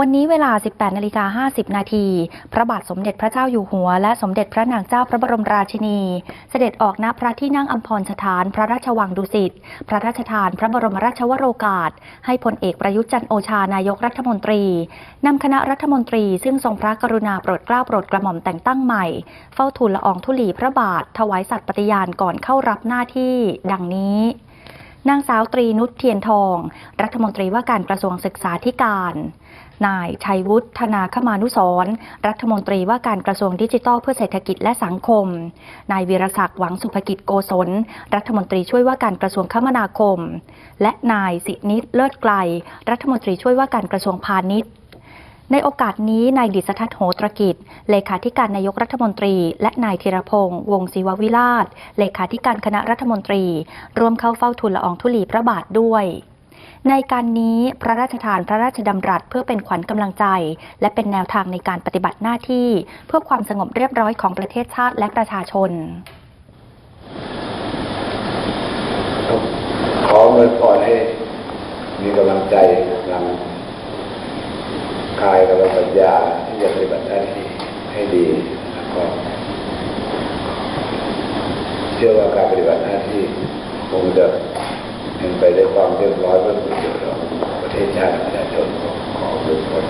วันนี้เวลา 18นาฬิกา50 นาที พระบาทสมเด็จพระเจ้าอยู่หัว และสมเด็จพระนางเจ้าพระบรมราชินี เสด็จออกณพระที่นั่งอัมพรสถาน พระราชวังดุสิต พระราชทานพระบรมราชวโรกาส ให้พลเอกประยุทธ์จันโอชานายกรัฐมนตรี นำคณะรัฐมนตรีซึ่งทรงพระกรุณาโปรดเกล้าโปรดกระหม่อมแต่งตั้งใหม่ เฝ้าทูลละอองธุลีพระบาท ถวายสัตย์ปฏิญาณก่อนเข้ารับหน้าที่ ดังนี้ นางสาวตรีนุชเทียนทอง รัฐมนตรีว่าการกระทรวงศึกษาธิการ นายชัยวุฒิธนาคมานุสรรัฐมนตรีว่าการกระทรวงดิจิทัลเพื่อเศรษฐกิจและสังคม นายวีรศักดิ์หวังสุภกิจโกศล รัฐมนตรีช่วยว่าการกระทรวงคมนาคม และนายสินิตเลิศไกล รัฐมนตรีช่วยว่าการกระทรวงพาณิชย์ ในโอกาสนี้นายดิษฐทัศน์โหตรกิจ เลขาธิการนายกรัฐมนตรี และนายธีรพงษ์วงศิววิราช เลขาธิการคณะรัฐมนตรี ร่วมเข้าเฝ้าทูลละอองธุลีพระบาทด้วยในการนี้พระราชทานพระราชดำรัสเพื่อเป็นขวัญกำลังใจ และเป็นแนวทางในการปฏิบัติหน้าที่ เพื่อความสงบเรียบร้อยของประเทศชาติและประชาชน ขอเงินพรให้มีกำลังใจกำลังายกำลังปัญญาที่จะปฏิบัติหน้าที่ให้ดีแล้วก็เชื่อว่าการปฏิบัติหน้าที่คงจะเป็นไปด้วยความเรียบร้อยเพื่อประโยชน์ของประเทศชาติประชาชนของทุกคน